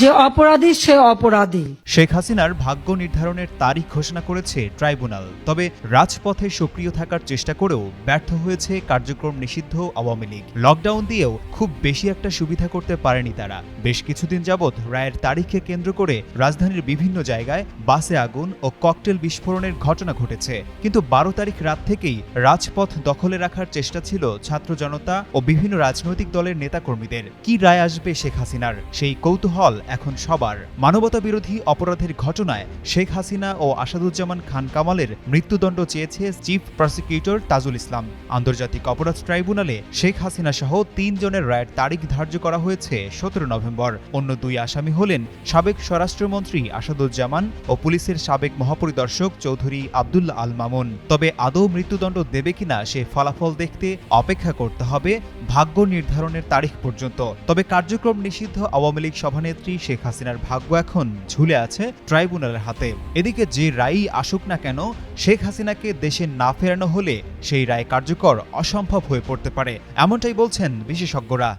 যে অপরাধী, সে অপরাধী। শেখ হাসিনার ভাগ্য নির্ধারণের তারিখ ঘোষণা করেছে ট্রাইব্যুনাল, তবে রাজপথে সক্রিয় থাকার চেষ্টা করেও ব্যর্থ হয়েছে কার্যক্রম নিষিদ্ধ আওয়ামী লীগ। লকডাউন দিয়েও খুব বেশি একটা সুবিধা করতে পারেনি তারা। বেশ কিছুদিন যাবৎ রায়ের তারিখকে কেন্দ্র করে রাজধানীর বিভিন্ন জায়গায় বাসে আগুন ও ককটেল বিস্ফোরণের ঘটনা ঘটেছে। কিন্তু বারো তারিখ রাত থেকেই রাজপথ দখলে রাখার চেষ্টা ছিল ছাত্র জনতা ও বিভিন্ন রাজনৈতিক দলের নেতাকর্মীদের। কি রায় আসবে শেখ হাসিনার? সেই কৌতূহল এখন সবার। মানবতা বিরোধী অপরাধের ঘটনায় শেখ হাসিনা ও আসাদুজ্জামান খান কামালের মৃত্যুদণ্ড চেয়েছে চিফ প্রসিকিউটর তাজুল ইসলাম। আন্তর্জাতিক অপরাধ ট্রাইব্যুনালে শেখ হাসিনা সহ তিনজনের রায়ের তারিখ ধার্য করা হয়েছে সতেরো নভেম্বর। অন্য দুই আসামি হলেন সাবেক স্বরাষ্ট্রমন্ত্রী আসাদুজ্জামান ও পুলিশের সাবেক মহাপরিদর্শক চৌধুরী আবদুল্লাহ আল মামুন। তবে আদৌ মৃত্যুদণ্ড দেবে কিনা সে ফলাফল দেখতে অপেক্ষা করতে হবে ভাগ্য নির্ধারণের তারিখ পর্যন্ত। তবে কার্যক্রম নিষিদ্ধ আওয়ামী লীগ সভানেত্রী শেখ হাসিনার ভাগ্য এখন ঝুলে আছে ট্রাইব্যুনালের হাতে। এদিকে যে রায়ই আসুক না কেন, শেখ হাসিনাকে দেশে না ফেরানো হলে সেই রায় কার্যকর অসম্ভব হয়ে পড়তে পারে, এমনটাই বলছেন বিশেষজ্ঞরা।